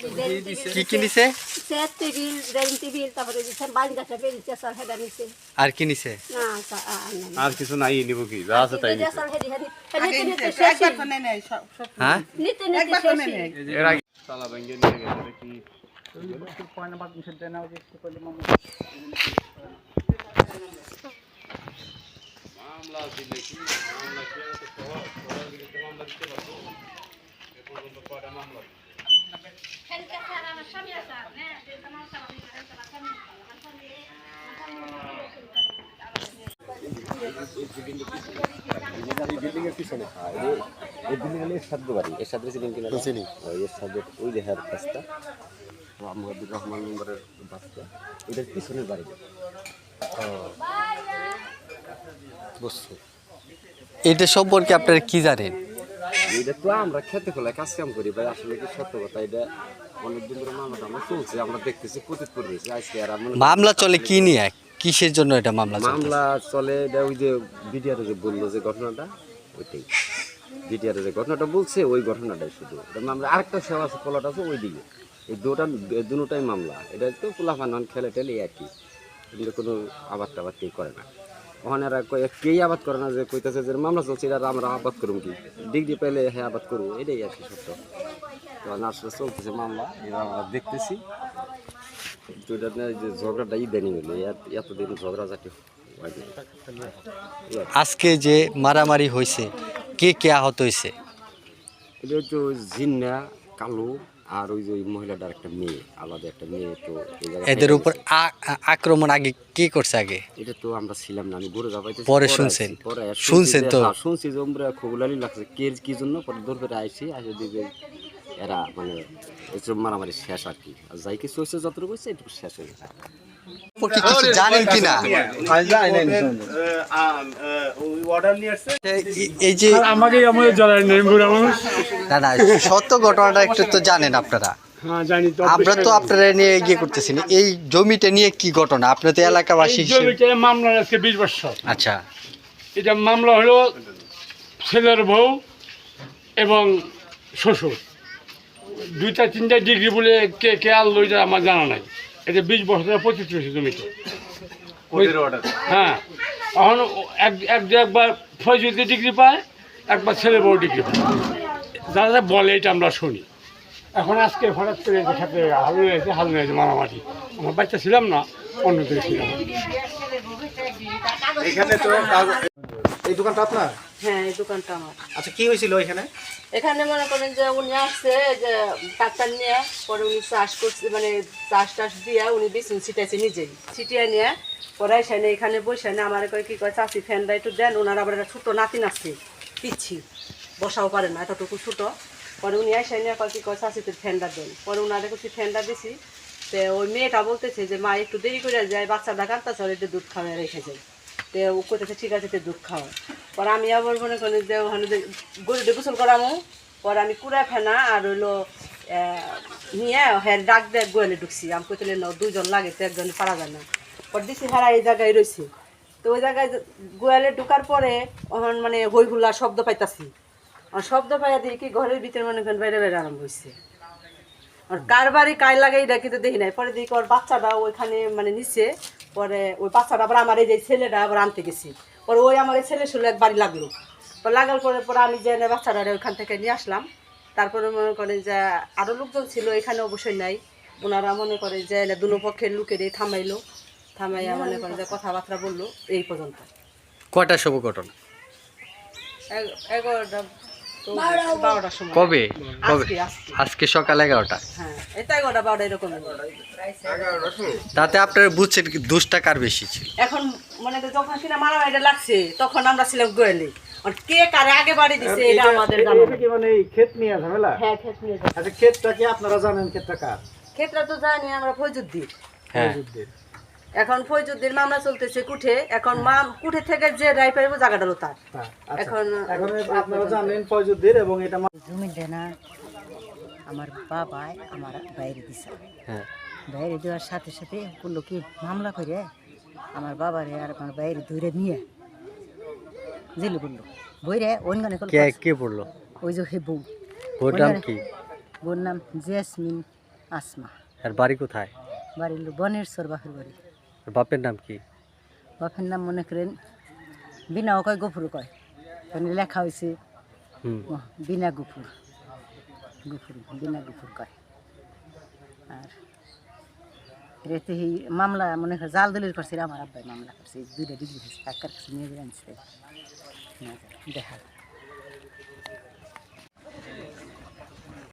কি কি নিছে চেয়ার টেবিল ডাইনিং টেবিল তারপরে দিচ্ছেন বাইন গাছে বেরিয়েছে স্যার হেডা নিছে। আর কি নিছে না স্যার আর না আর কিছু নাই নিব কি? যা আছে তাই নিছে। স্যার হেডি হেডি নিতে নিতে শেষ হ্যাঁ? নিতে নিতে শেষ এর আগে তালা ভেঙে নিয়ে গেছে এটা কি? মামলা দিলে কি মামলা কে তো সবার সবার বিরুদ্ধে মামলা দিতে পারব এ পর্যন্ত কয়টা মামলা বিল্ডিং এর পিছনে হ্যাঁ, এই বিল্ডিং বাড়ি কিনা চিনি ওই দেখার কাজটা মোহাম্মদুর রহমান নম্বরের বাসটা এটার পিছনের বাড়ি বুঝছি এটা সম্পর্কে আপনারা কি জানেন? এটা তো আমরা খেতে খোলায় কাজ কাম করি ভাই। আসলে কি সত্য কথা? এটা অনেক দিন ধরে মামলা আমরা চলছে আমরা দেখতেছি প্রতীত পরিবেশ আজকে আর মামলা চলে কি নিয়ে? কিসের জন্য এটা মামলা মামলা চলে ওই যে বিডিআর যে বলল যে ঘটনাটা, ওইটাই। বিডিআর যে ঘটনাটা বলছে, ওই ঘটনাটাই শুধু। মামলা, আরেকটা সেবা আছে পলাট আছে ওই দিকে এই দুটা, দুটাই মামলা। এটা তো পোলাফান খেলে টেলে একই। কিন্তু কোনো আবাদ টাবাদ কেউ করে না। ওখানে এরা কেই আবাদ করে না যে কইতেছে যে মামলা চলছে এটা আমরা আবাদ করুম কি? ডিগ্রি পেলে হ্যাঁ আবাদ করব, এটাই আর কি সত্য। তো আসলে চলতেছে মামলা এবার আমরা দেখতেছি। তো যে ঝগড়াটা ইদানি হলো এতদিন ঝগড়া জাতি আজকে যে মারামারি হয়েছে কে কে আহত হয়েছে? এটা হচ্ছে জিন্না কালু আর ওই যে ওই মহিলাটার একটা মেয়ে আলাদা একটা মেয়ে তো এদের উপর আক্রমণ আগে কে করছে আগে? এটা তো আমরা ছিলাম না আমি ঘুরে যাবাইতেছি পরে শুনছেন? পরে শুনছেন তো? হ্যাঁ, শুনছি যে আমরা খুবলালি লাগছে। কে কি জন্য? পরে দূর করে আইছি আসে দিকে এরা মানে এইসব মারামারি শেষ আর কি। আর যাই কিছু হয়েছে যতটুকু হয়েছে এটুকু শেষ হয়ে জানেন কিনা? অর্ডার এই- এই যে আমাকে না সত্য ঘটনাটা একটু তো জানেন আপনারা। হ্যাঁ তো আমরা তো আপনারা নিয়ে এগিয়ে করতেছি এই জমিটা নিয়ে কি ঘটনা? আপনার তো এলাকাবাসী মামলা আজকে বিশ বছর। আচ্ছা। এটা মামলা হলো ছেলের বউ এবং শ্বশুর। দুইটা তিনটা ডিগ্রি বলে কে কে আনলো এটা আমার জানা নাই। এটা বিশ বছরের পঁচিশ হয়েছে জমিতে। হ্যাঁ। এখন এক এক যে একবার ফয়জুদ্দি ডিগ্রি পায় একবার ছেলে বউ ডিগ্রি পায়। যারা যা বলে এটা আমরা শুনি। এখন আজকে হঠাৎ করে সাথে হালু হয়েছে হালু হয়েছে মারামারি। আমার বাচ্চা ছিলাম না অন্য দিকে ছিলাম এখানে তো এই দোকানটা আপনার? হ্যাঁ এই দোকানটা আমার। আচ্ছা কি হয়েছিল এখানে? এখানে মনে করেন যে উনি আসছে যে ট্রাক্টর নিয়ে পরে উনি চাষ করছে মানে চাষ টাস দিয়ে উনি বিছুন ছিটাইছে নিজেই। ছিটিয়ে নিয়ে পরে এসে এখানে বসে না আমার কয় কি কয় চাষি ফ্যানটা একটু দেন। ওনার আবার একটা ছোটো নাতিন আছে পিচ্ছি। বসাও পারে না এতটুকু ছোটো। পরে উনি এসে নিয়ে কয় কি কয় চাষি তুই ফ্যানটা দেন। পরে ওনারে কিছু ফ্যানটা দিছি? তো ওই মেয়েটা বলতেছে যে মা একটু দেরি করে যায় বাচ্চাটা ওর একটু দুধ খাওয়াই রেখে যায়। ও কইতেছে, ঠিক আছে, তো দুধ খাওয়া পরে আমি আবার মনে করি যে, ওখানে যে গরুটা গোসল করামো। পরে আমি কুড়া ফেনা আর হইল নিয়ে হ্যাঁ ডাক দেয় গোয়ালে ঢুকছি। আমি কইতে না দুজন লাগে, তো একজন পারা যায় না। পরে দিছি, হারা এই জায়গায় রয়েছে তো ওই জায়গায় গোয়ালে ঢুকার পরে ওখান মানে হই হুল্লা শব্দ পাইতাছি। আর শব্দ পাইয়া কি ঘরের ভিতরে মনে করেন বাইরে বাইরে আরম্ভ হয়েছে আর কার বাড়ি কায় লাগে এটা কিন্তু দেখি নাই। পরে দেখি ওর বাচ্চাটা ওইখানে মানে নিচে পরে ওই বাচ্চাটা আবার আমার এই যে ছেলেটা আবার আনতে গেছি। পরে ওই আমার এই ছেলে শুলে এক বাড়ি লাগল। পরে লাগার পরে পরে আমি যে বাচ্চাটা ওইখান থেকে নিয়ে আসলাম। তারপরে মনে করেন যে আরও লোকজন ছিল এখানে অবশ্যই নাই। ওনারা মনে করে যে দুনো পক্ষের লোকের এই থামাইলো। থামাইয়া মনে করেন যে কথাবার্তা বলল এই পর্যন্ত। কয়টা শুভ ঘটনা এগারোটা কবে? কবে? আজকে আজকে। আজকে সকাল এগারোটা। হ্যাঁ তাতে আপনারা বুঝছেন কি দুষ্টা কার বেশি ছিল? এখন মানে যখন কিনা মারামারিটা লাগছে তখন আমরা ছিলাম গোয়ালে। কে কারে আগে বাড়ি দিছে এটা আমাদের জানা কি মানে ক্ষেত নিয়ে ঝামেলা? হ্যাঁ ক্ষেত নিয়ে আচ্ছা ক্ষেতটা কি আপনারা জানেন ক্ষেতটা কার? ক্ষেতটা তো জানি আমরা ফৈজুদ্দিন হ্যাঁ। যুদ্ধের এখন ফৈজুদ্দিন মামলা চলতেছে কুঠে এখন মাম কুঠে থেকে যে রায় পাইব জায়গাটা তার। আচ্ছা। এখন এখন আপনারা জানেন ফয়জুদ্দিন এবং এটা জমি দেনা আমার বাবাই আমার বাইরে দিছে। হ্যাঁ। বাইরে দেওয়ার সাথে সাথে করল কি মামলা করে আমার বাবারে আর আমার বাইরে ধরে নিয়ে জেলে বলল বইরে অন্যান্য কে কে পড়ল? ওই যে হে বউ। ওর নাম কি? বউর নাম জেসমিন আসমা। আর বাড়ি কোথায়? বাড়ি বনের সর বাপের বাড়ি। বাপের নাম কি? বাপের নাম মনে করেন বিনাও কয় গফুর কয়। ওখানে লেখা হয়েছে বিনা গুফুর। গুফুর বিনা গুফুর কয়। আর এই মামলা মনে করে জাল দলিল করছে আমার আব্বাই মামলা করছে দুইটা ডিগ্রি হয়েছে কাকার কাছে নিয়ে দেখা